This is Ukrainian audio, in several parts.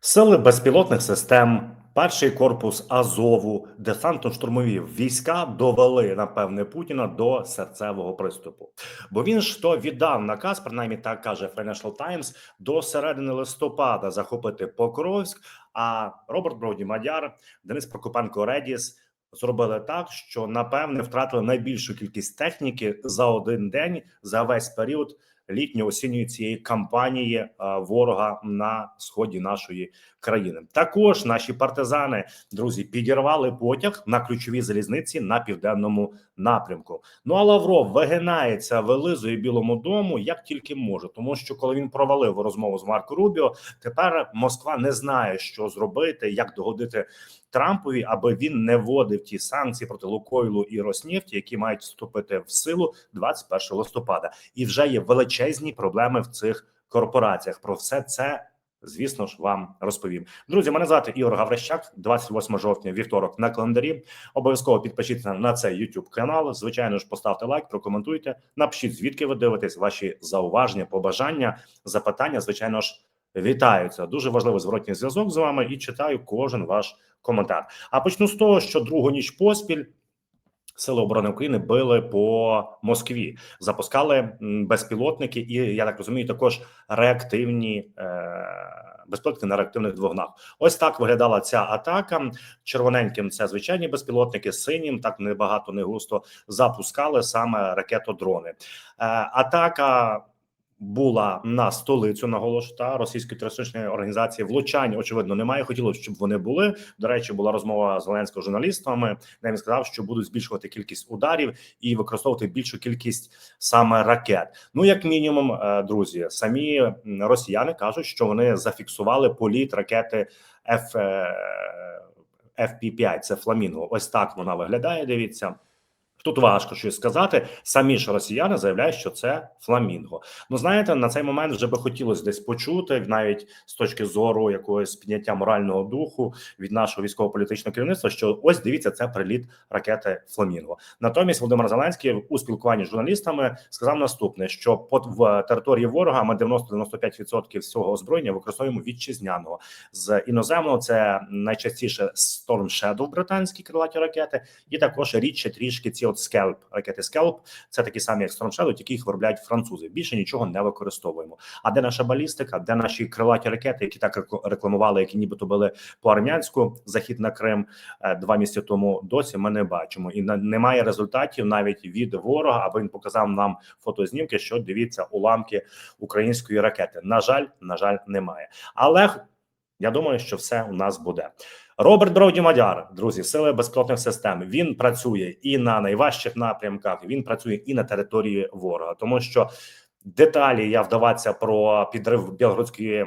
Сили безпілотних систем, перший корпус Азову, десантно-штурмові війська довели напевне Путіна до серцевого приступу. Бо він ж то віддав наказ, принаймні так каже Financial Times, до середини листопада захопити Покровськ. А Роберт Броді Мадяр, Денис Прокопенко Редіс зробили так, що напевне втратили найбільшу кількість техніки за один день за весь період літньо-осінньої цієї кампанії е, ворога на сході нашої країни. Також наші партизани, друзі, підірвали потяг на ключовій залізниці на південному напрямку. Ну а Лавров вигинається, вилизує Білому дому як тільки може, тому що коли він провалив розмову з Марко Рубіо, тепер Москва не знає, що зробити, як догодити Трампові, аби він не вводив ті санкції проти Лукойлу і Роснефті, які мають вступити в силу 21 листопада, і вже є величезні проблеми в цих корпораціях. Про все це. Звісно ж, вам розповім. Друзі, мене звати Ігор Гаврищак, 28 жовтня, вівторок на календарі. Обов'язково підпишіться на цей YouTube канал. Звичайно ж, поставте лайк, прокоментуйте. Напишіть, звідки ви дивитесь, ваші зауваження, побажання, запитання. Звичайно ж, вітаються. Дуже важливий зворотній зв'язок з вами і читаю кожен ваш коментар. А почну з того, що другу ніч поспіль. Сили оборони України били по Москві, запускали безпілотники, і я так розумію, також реактивні е, безпілотники на реактивних двигунах. Ось так виглядала ця атака. Червоненьким це звичайні безпілотники, синім так небагато не густо запускали саме ракетодрони. Е, атака була на столицю наголошу та російської терористичної організації влучань. Очевидно, немає. Хотілося, щоб вони були. До речі, була розмова з Зеленського журналістами. де він сказав, що будуть збільшувати кількість ударів і використовувати більшу кількість саме ракет. Ну як мінімум, е, друзі, самі росіяни кажуть, що вони зафіксували політ ракети F, е, FP-5, Це фламінго. Ось так вона виглядає. Дивіться. Тут важко щось сказати. Самі ж росіяни заявляють, що це фламінго. Ну знаєте, на цей момент вже би хотілося десь почути, навіть з точки зору якогось підняття морального духу від нашого військово-політичного керівництва, що ось дивіться, це приліт ракети Фламінго. Натомість Володимир Зеленський у спілкуванні з журналістами сказав наступне: що под в території ворога ми 90-95% всього озброєння використовуємо вітчизняного з іноземного. Це найчастіше Storm Shadow, британські крилаті ракети, і також рідше трішки ці от скелп ракети скелп. Це такі самі як Storm тільки їх виробляють французи. Більше нічого не використовуємо. А де наша балістика? Де наші крилаті ракети, які так рекламували, які нібито били по армянську захід на Крим е, два місяці тому? Досі ми не бачимо, і немає результатів навіть від ворога, аби він показав нам фотознімки, що дивіться уламки української ракети. На жаль, на жаль, немає. Але я думаю, що все у нас буде. Роберт Броуді Мадяр, друзі, сили безпілотних систем. Він працює і на найважчих напрямках. Він працює і на території ворога, тому що деталі я вдаватися про підрив білгородської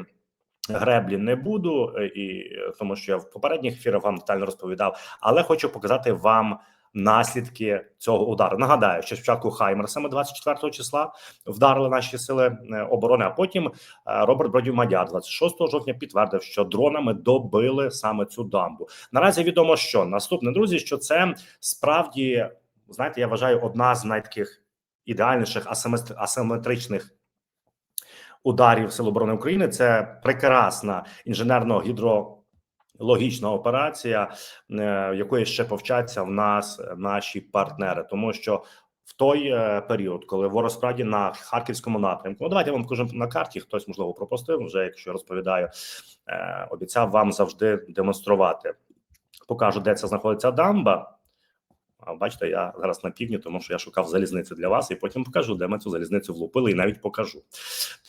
греблі не буду, е, і е, тому що я в попередніх ефірах вам детально розповідав, але хочу показати вам. Наслідки цього удару нагадаю, що спочатку Хаймерсами 24 числа вдарили наші сили е, оборони. А потім е, Роберт Бродів Мадяр 26 жовтня підтвердив, що дронами добили саме цю дамбу. Наразі відомо, що наступне друзі, що це справді знаєте, я вважаю одна з найтаких ідеальніших асиметри- асиметричних ударів Сил оборони України. Це прекрасна інженерно-гідрологічна операція, е, якої ще повчаться в нас е, наші партнери, тому що. В той е, період, коли ворог справді на харківському напрямку, ну давайте я вам покажу на карті. Хтось можливо пропустив вже, якщо розповідаю, обіцяв вам завжди демонструвати. Покажу, де це знаходиться дамба. А бачите, я зараз на півдні, тому що я шукав залізницю для вас, і потім покажу, де ми цю залізницю влупили, і навіть покажу.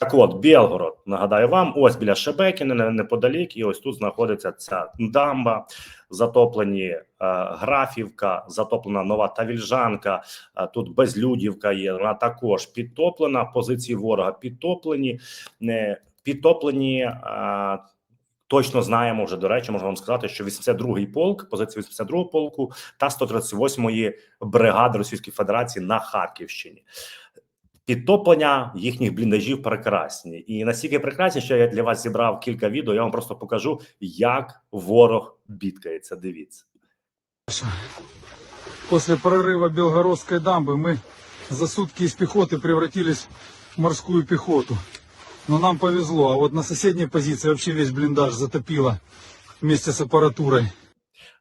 Так от, Білгород, нагадаю вам, ось біля Шебекіни, не- неподалік, і ось тут знаходиться ця дамба, затоплені е, Графівка, затоплена Нова Тавільжанка, е, тут Безлюдівка є, вона також підтоплена, позиції ворога підтоплені, не підтоплені. Е, Точно знаємо вже до речі, можу вам сказати, що 82-й полк, позиція 82-го полку та 138-ї бригади Російської Федерації на Харківщині. Підтоплення їхніх бліндажів прекрасні, і настільки прекрасні, що я для вас зібрав кілька відео. Я вам просто покажу, як ворог бідкається. Дивіться. После прорыва Белгородской дамбы мы за сутки из пехоты превратились в морскую пехоту. Но нам повезло. А вот на соседней позиции вообще весь блиндаж затопило вместе с аппаратурой.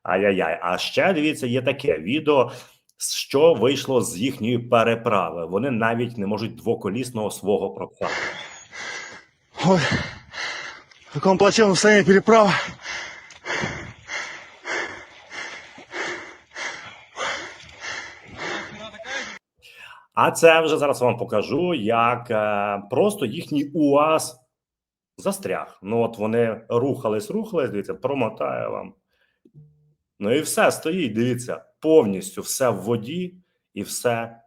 Ай-яй-яй. А ще дивіться, є таке відео, що вийшло з їхньої переправи. Вони навіть не можуть двоколісного свого пропхати. Ой, в такому плачевному стані переправа. А це вже зараз вам покажу, як е, просто їхній УАЗ застряг. Ну от вони рухались, рухались. Дивіться, промотаю вам. Ну і все стоїть. Дивіться, повністю все в воді і все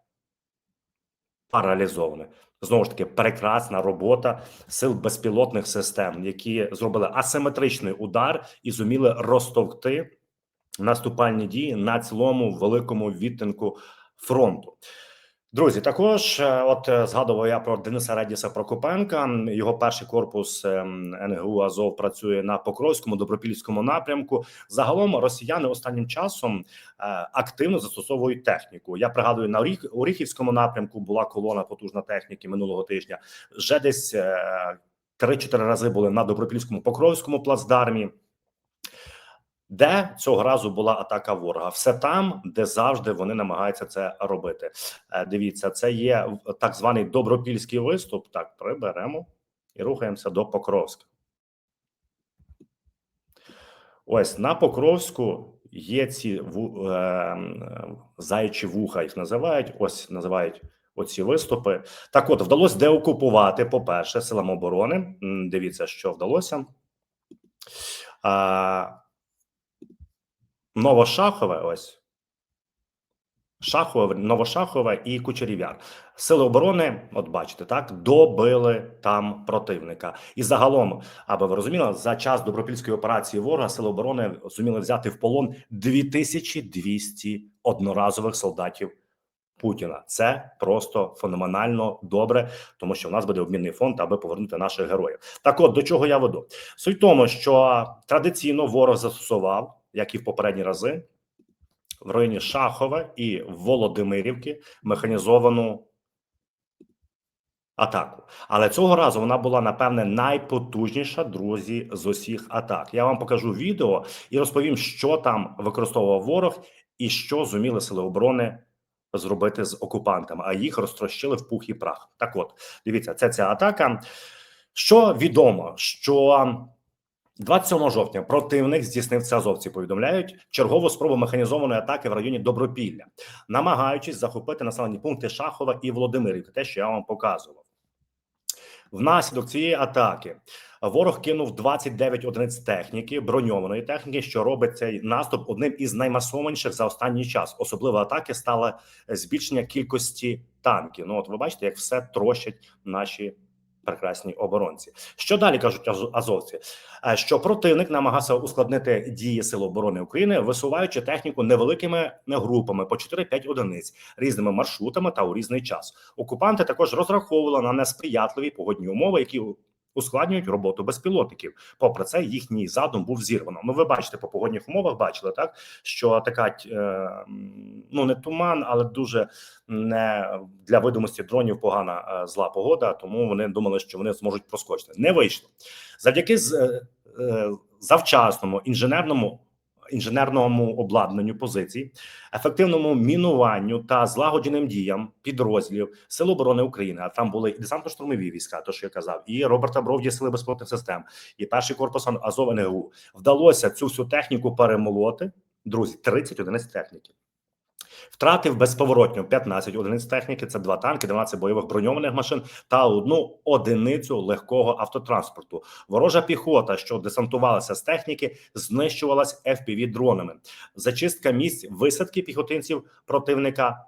паралізоване. Знову ж таки, прекрасна робота сил безпілотних систем, які зробили асиметричний удар і зуміли розтовкти наступальні дії на цілому великому відтинку фронту. Друзі, також е, от е, згадував я про Дениса Редіса Прокопенка. Його перший корпус ем, НГУ Азов працює на Покровському добропільському напрямку. Загалом росіяни останнім часом е, активно застосовують техніку. Я пригадую на Оріх, Оріхівському напрямку була колона потужна техніки минулого тижня. Вже десь е, 3-4 рази були на добропільському покровському плацдармі. Де цього разу була атака ворога? Все там, де завжди вони намагаються це робити. Е, Дивіться, це є так званий добропільський виступ. Так, приберемо і рухаємося до Покровська. Ось на Покровську є ці ву, е, м, заячі вуха, їх називають. Ось називають оці виступи. Так, от вдалося деокупувати, по-перше, силам оборони. Дивіться, що вдалося. А, Новошахове, ось. Шахове, Новошахове і Кучерів'яр. Сили оборони, от бачите, так, добили там противника. І загалом, аби ви розуміли, за час добропільської операції ворога сили оборони зуміли взяти в полон 2200 одноразових солдатів Путіна. Це просто феноменально добре, тому що в нас буде обмінний фонд, аби повернути наших героїв. Так, от до чого я веду? Суть в тому, що традиційно ворог застосував, як і в попередні рази, в районі Шахова і Володимирівки механізовану атаку. Але цього разу вона була напевне найпотужніша, друзі, з усіх атак. Я вам покажу відео і розповім, що там використовував ворог і що зуміли сили оборони зробити з окупантами, а їх розтрощили в пух і прах. Так, от дивіться, це ця атака. Що відомо, що 27 жовтня противник здійснив це азовці. Повідомляють чергову спробу механізованої атаки в районі Добропілля, намагаючись захопити населені пункти Шахова і Володимирівки. Те, що я вам показував. Внаслідок цієї атаки ворог кинув 29 одиниць техніки, броньованої техніки, що робить цей наступ одним із наймасованіших за останній час. Особливо атаки стало збільшення кількості танків. Ну от ви бачите, як все трощать наші прекрасні оборонці. Що далі кажуть аз- азовці? Е, Що противник намагався ускладнити дії Сил оборони України, висуваючи техніку невеликими групами по 4-5 одиниць різними маршрутами та у різний час. Окупанти також розраховували на несприятливі погодні умови, які ускладнюють роботу безпілотників. Попри це, їхній задум був зірвано. Ну, ви бачите по погодних умовах, бачили так, що така е, ну не туман, але дуже не для видимості дронів погана е, зла погода. Тому вони думали, що вони зможуть проскочити. Не вийшло завдяки е, завчасному інженерному. Інженерному обладнанню позицій, ефективному мінуванню та злагодженим діям підрозділів Сил оборони України. А там були і десантно-штурмові війська, то що я казав, і Роберта Бровді сили безпілотних систем, і перший корпус Азов НГУ. Вдалося цю всю техніку перемолоти. Друзі, 30 одиниць техніки. Втратив безповоротньо 15 одиниць техніки. Це два танки, 12 бойових броньованих машин та одну одиницю легкого автотранспорту. Ворожа піхота, що десантувалася з техніки, знищувалась fpv дронами. Зачистка місць висадки піхотинців противника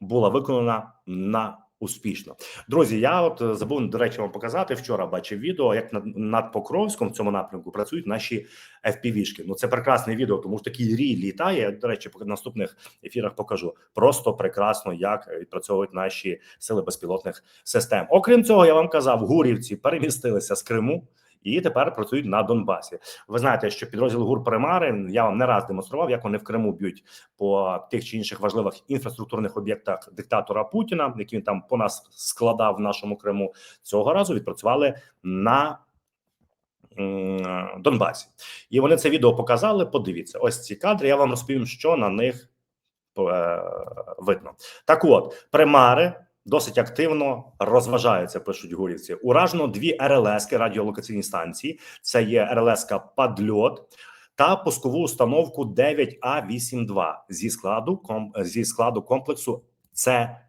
була виконана на успішно. Друзі, я от е, забув до речі вам показати. Вчора бачив відео, як над, над Покровськом в цьому напрямку працюють наші FPV-шки. Ну це прекрасне відео, тому що такий рій літає. До речі, по наступних ефірах покажу. Просто прекрасно, як відпрацьовують наші сили безпілотних систем. Окрім цього, я вам казав, гурівці перемістилися з Криму і тепер працюють на Донбасі. Ви знаєте, що підрозділ ГУР Примари я вам не раз демонстрував, як вони в Криму б'ють по тих чи інших важливих інфраструктурних об'єктах диктатора Путіна, які він там по нас складав в нашому Криму. Цього разу відпрацювали на Донбасі, і вони це відео показали. Подивіться, ось ці кадри. Я вам розповім, що на них е, видно. Так, от примари. Досить активно розважаються, пишуть гурівці. Уражено дві РЛС радіолокаційні станції. Це є РЛС Падльот та пускову установку 9А82 зі складу зі складу комплексу це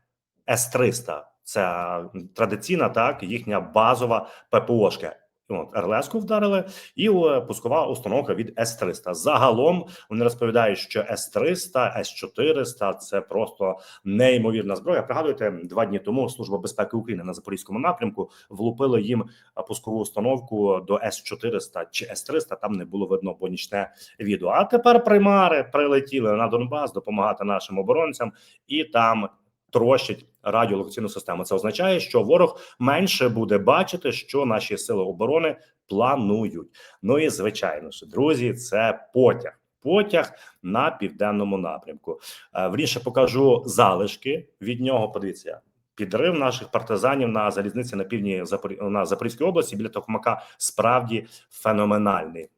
С-300. Це традиційна так їхня базова ППОшка. От РЛС-ку вдарили, і е, пускова установка від С-300. Загалом вони розповідають, що С-300, С-400 – це просто неймовірна зброя. Пригадуєте, два дні тому Служба безпеки України на запорізькому напрямку влупили їм е, пускову установку до С-400 чи С-300, Там не було видно бо нічне відео. А тепер примари прилетіли на Донбас допомагати нашим оборонцям, і там трощать радіолокаційну систему. Це означає, що ворог менше буде бачити, що наші сили оборони планують. Ну і звичайно ж, друзі, це потяг. Потяг на південному напрямку. Е, Вріше покажу залишки від нього. Подивіться. Підрив наших партизанів на залізниці на півдні на Запорізькій області біля Токмака справді феноменальний.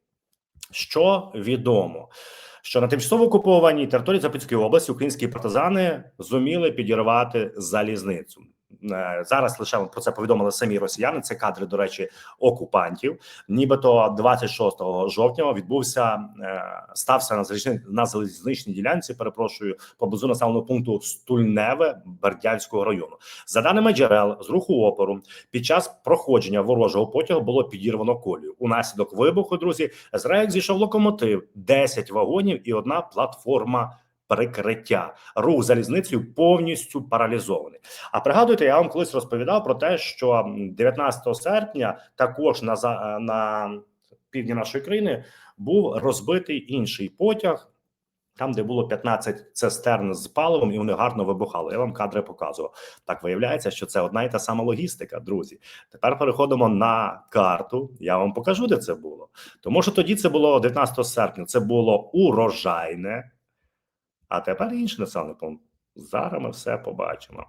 Що відомо, що на тимчасово окупованій території Запорізької області українські партизани зуміли підірвати залізницю. Е, Зараз лише про це повідомили самі росіяни. Це кадри, до речі, окупантів. Нібито 26 жовтня відбувся е, стався на залізничній на залізничній ділянці. Перепрошую поблизу населеного пункту Стульневе Бердянського району. За даними джерел з руху опору, під час проходження ворожого потягу було підірвано колію. Унаслідок вибуху, друзі, з рейк зійшов локомотив, 10 вагонів і одна платформа прикриття. Рух залізницею повністю паралізований. А пригадуйте, я вам колись розповідав про те, що 19 серпня також на за- на півдні нашої країни був розбитий інший потяг. Там, де було 15 цистерн з паливом, і вони гарно вибухали. Я вам кадри показував. Так виявляється, що це одна і та сама логістика, друзі. Тепер переходимо на карту. Я вам покажу, де це було. Тому що тоді це було 19 серпня. Це було урожайне, а тепер інший населений пункт. Зараз ми все побачимо.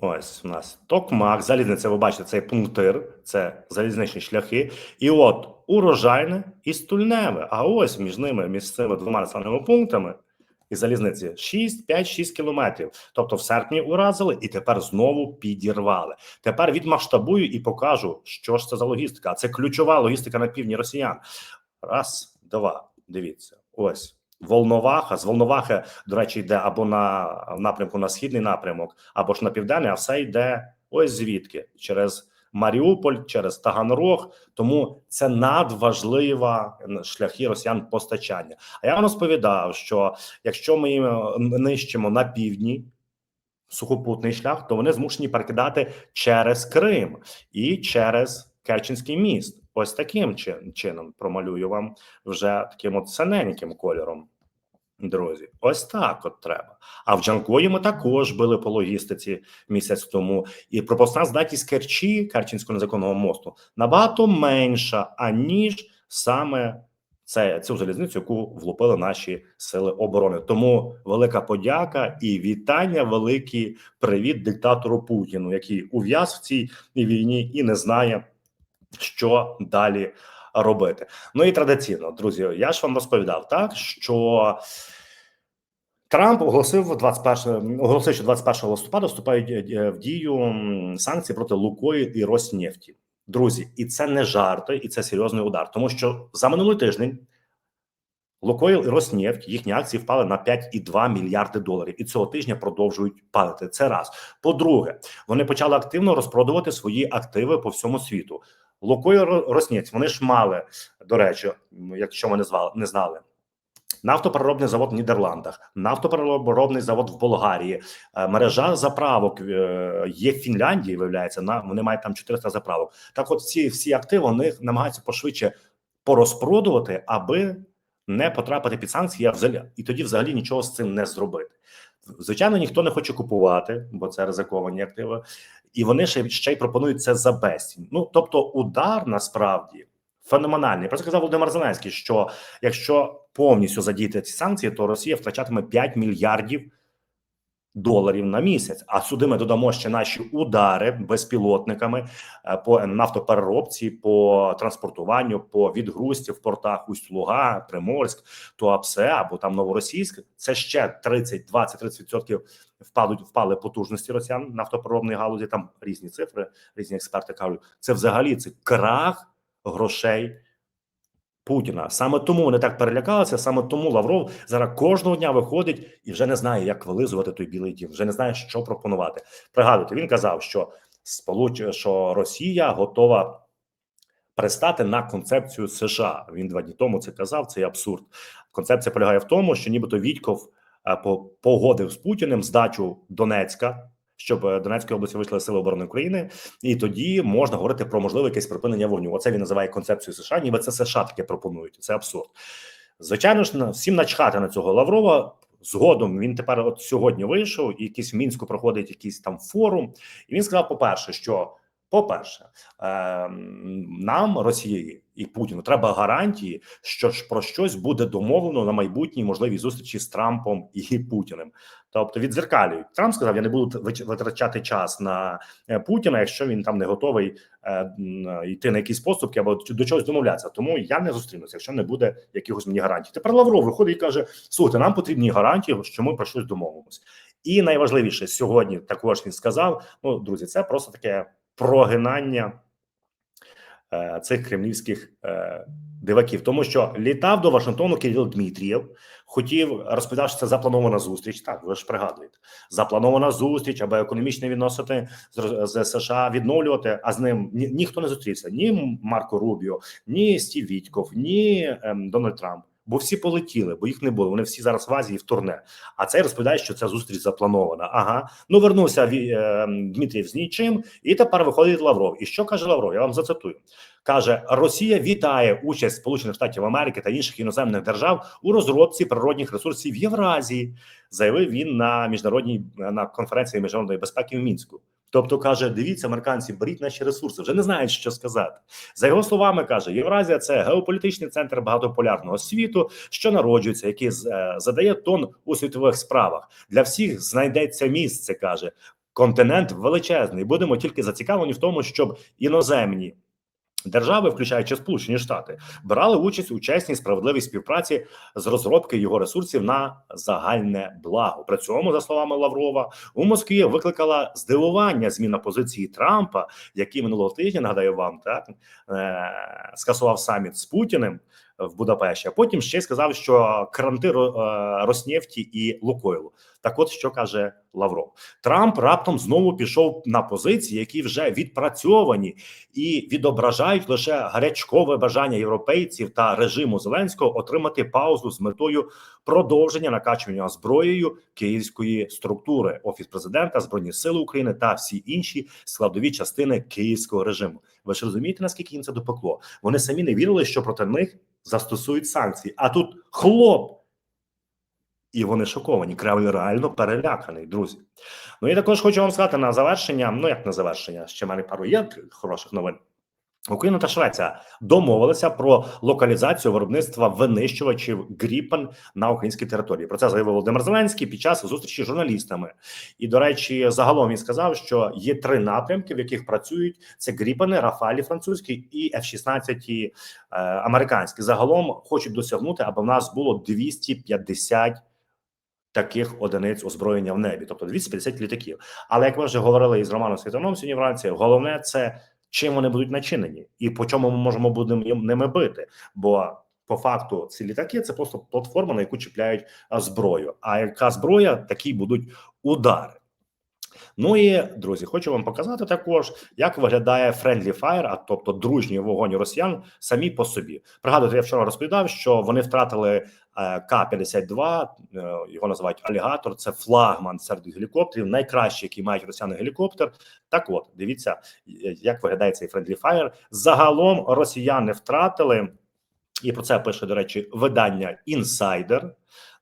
Ось у нас Токмак, залізниця. Ви бачите, цей пунктир, це залізничні шляхи. І от урожайне і стульневе. А ось між ними, між цими двома населеними пунктами і залізниці 6, 5, 6 кілометрів. Тобто в серпні уразили і тепер знову підірвали. Тепер відмасштабую і покажу, що ж це за логістика. А Це ключова логістика на півдні росіян. Раз, два. Дивіться, ось. Волноваха з Волновахи, до речі, йде або на напрямку на східний напрямок, або ж на південний, а все йде ось звідки через Маріуполь, через Таганрог. Тому це надважлива шляхи росіян постачання. А я вам розповідав, що якщо ми їм нищимо на півдні сухопутний шлях, то вони змушені перекидати через Крим і через Керченський міст. Ось таким чин- чином промалюю вам вже таким от синеньким кольором. Друзі, ось так от треба. А в Джанкої ми також били по логістиці місяць тому. І пропускна здатність Керчі, Керченського незаконного мосту, набагато менша, аніж саме це цю залізницю, яку влупили наші сили оборони. Тому велика подяка і вітання, великий привіт диктатору Путіну, який ув'яз в цій війні і не знає, що далі робити. Ну і традиційно, друзі, я ж вам розповідав так, що Трамп оголосив 21, оголосив, що 21 листопада вступають е, в дію санкції проти Лукої і Роснефті. Друзі, і це не жарти, і це серйозний удар, тому що за минулий тиждень Лукойл і Роснефть, їхні акції впали на 5,2 мільярди доларів, і цього тижня продовжують падати. Це раз. По-друге, вони почали активно розпродувати свої активи по всьому світу. Лукойл Ро- Роснефть, вони ж мали, до речі, якщо ми не звали, не знали. Нафтопереробний завод в Нідерландах, нафтопереробний завод в Болгарії, е, мережа заправок е, є в Фінляндії. Виявляється, вони мають там 400 заправок. Так, от ці всі активи вони намагаються пошвидше порозпродувати, аби не потрапити під санкції, а взагалі і тоді взагалі нічого з цим не зробити. Звичайно, ніхто не хоче купувати, бо це ризиковані активи. і вони ще, ще й пропонують це за безцінь. Ну тобто, удар насправді феноменальний. Про це казав Володимир Зеленський, що якщо повністю задіяти ці санкції, то Росія втрачатиме 5 мільярдів доларів на місяць. А сюди ми додамо ще наші удари безпілотниками е, по нафтопереробці, по транспортуванню, по відгрузці в портах Усть-Луга, Приморськ, Туапсе або там Новоросійськ. Це ще 30, 20, 30 відсотків впадуть впали потужності росіян нафтопереробної галузі. Там різні цифри, різні експерти кажуть. Це взагалі це крах грошей. Путіна саме тому вони так перелякалися. Саме тому Лавров зараз кожного дня виходить і вже не знає, як вилизувати той білий дім, вже не знає, що пропонувати. Пригадуйте, він казав, що сполуч... що Росія готова пристати на концепцію США. Він два дні тому це казав. Це абсурд. Концепція полягає в тому, що нібито Вітьков е, по- погодив з Путіним здачу Донецька. Щоб е, Донецької області вийшли сили оборони України, і тоді можна говорити про можливе якесь припинення вогню. Оце він називає концепцію США, ніби це США таке пропонують. Це абсурд. Звичайно ж, всім начхати на цього Лаврова. Згодом він тепер, от сьогодні вийшов, і якийсь в мінську проходить якийсь там форум, і він сказав: по-перше, що по-перше, ем, нам Росії і Путіну треба гарантії, що ж про щось буде домовлено на майбутній можливій зустрічі з Трампом і Путіним. Тобто відзеркалюють. Трамп сказав: я не буду витрачати час на е, Путіна, якщо він там не готовий е, йти на якісь поступки або до чогось домовлятися. Тому я не зустрінуся, якщо не буде якихось мені гарантій. Тепер Лавров виходить і каже: слухайте, нам потрібні гарантії, що ми про щось домовимось. І найважливіше сьогодні також він сказав: ну, друзі, це просто таке прогинання е, цих кремлівських е, диваків, тому що літав до Вашингтону Кирил Дмитрієв, хотів розповідав, що це запланована зустріч. Так, ви ж пригадуєте, запланована зустріч, аби економічні відносини з, з США відновлювати. А з ним ні, ніхто не зустрівся: ні Марко Рубіо, ні Стів Вітьков, ні ем, Дональд Трамп. Бо всі полетіли, бо їх не було. Вони всі зараз в Азії в турне. А цей розповідає, що ця зустріч запланована. Ага, ну вернувся е, з нічим, і тепер виходить Лавров. І що каже Лавров? Я вам зацитую. Каже: Росія вітає участь Сполучених Штатів Америки та інших іноземних держав у розробці природних ресурсів Євразії, заявив він на міжнародній на конференції міжнародної безпеки в мінську. Тобто каже: дивіться, американці, беріть наші ресурси, вже не знають, що сказати. За його словами, каже, Євразія це геополітичний центр багатополярного світу, що народжується, який е, задає тон у світових справах. Для всіх знайдеться місце. каже континент величезний. Будемо тільки зацікавлені в тому, щоб іноземні. Держави, включаючи Сполучені Штати, брали участь у чесній справедливій співпраці з розробки його ресурсів на загальне благо. При цьому, за словами Лаврова, у Москві викликала здивування зміна позиції Трампа, який минулого тижня нагадаю вам так е- скасував саміт з Путіним в Будапешті. А потім ще сказав, що кранти е, Роснефті і Лукойлу. Так, от що каже Лавров, Трамп раптом знову пішов на позиції, які вже відпрацьовані і відображають лише гарячкове бажання європейців та режиму Зеленського отримати паузу з метою продовження накачування зброєю київської структури, офіс президента, збройні сили України та всі інші складові частини київського режиму. Ви ж розумієте, наскільки їм це допекло? Вони самі не вірили, що проти них застосують санкції. А тут хлоп. І вони шоковані. Кремль реально переляканий, друзі. Ну і також хочу вам сказати на завершення. Ну як на завершення, ще в мене пару є хороших новин. Україна та Швеція домовилися про локалізацію виробництва винищувачів Гріпен на українській території. Про це заявив Володимир Зеленський під час зустрічі з журналістами. І до речі, загалом він сказав, що є три напрямки, в яких працюють: це Гріпени, Рафалі французькі і F-16 е, американські. Загалом хочуть досягнути, аби в нас було 250 таких одиниць озброєння в небі, тобто 250 літаків. Але як ми вже говорили із Романом Світаном сьогодні вранці, головне це чим вони будуть начинені, і по чому ми можемо будемо їм ними бити. Бо по факту ці літаки це просто платформа, на яку чіпляють зброю. А яка зброя, такі будуть удари. Ну і друзі, хочу вам показати також, як виглядає Friendly Fire, а тобто дружній вогонь росіян самі по собі. Пригадуєте, я вчора розповідав, що вони втратили е, К-52, е, його називають алігатор. Це флагман серед гелікоптерів, найкращий, який мають росіяни гелікоптер. Так, от дивіться, е, як виглядає цей Friendly Fire. Загалом росіяни втратили. І про це пише, до речі, видання Інсайдер.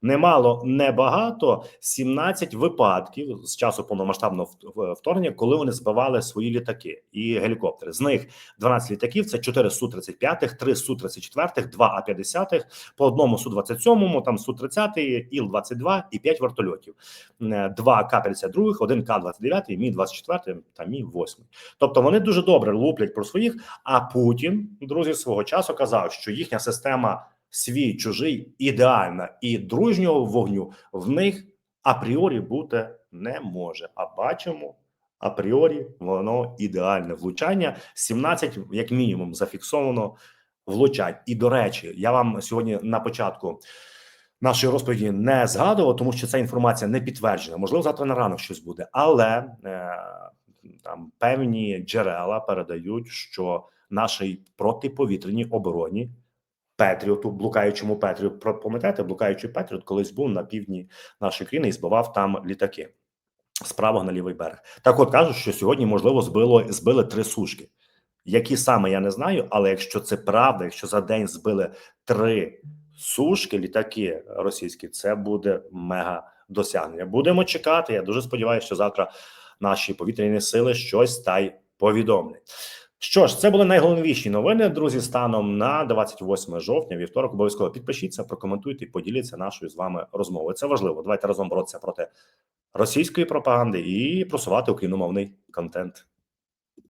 Немало, небагато 17 випадків з часу повномасштабного вторгнення, коли вони збивали свої літаки і гелікоптери. З них 12 літаків це 4 су 35 3 су 34 2 а 50 по одному су 27 там су 30 іл 22 і 5 вертольотів. Е, Два К 52 один К 29 Мі 24 та Мі 8 Тобто вони дуже добре луплять про своїх. А Путін, друзі, свого часу казав, що їхня система свій чужий ідеальна і дружнього вогню в них апріорі бути не може. А бачимо. Апріорі воно ідеальне влучання. 17, як мінімум, зафіксовано влучань. І до речі, я вам сьогодні на початку нашої розповіді не згадував, тому що ця інформація не підтверджена. Можливо, завтра на ранок щось буде, але е, там певні джерела передають, що нашій протиповітряній обороні Петріоту, блукаючому Петріоту, пам'ятаєте, блукаючий Петріот колись був на півдні нашої країни і збивав там літаки з правого на лівий берег. Так, от кажуть, що сьогодні можливо збило збили три сушки. Які саме я не знаю, але якщо це правда, якщо за день збили три сушки, літаки російські, це буде мега досягнення. Будемо чекати. Я дуже сподіваюся, що завтра наші повітряні сили щось та й повідомлять. Що ж, це були найголовніші новини, друзі. Станом на 28 жовтня, вівторок. Обов'язково підпишіться, прокоментуйте, і поділіться нашою з вами розмовою. Це важливо. Давайте разом боротися проти російської пропаганди і просувати україномовний контент.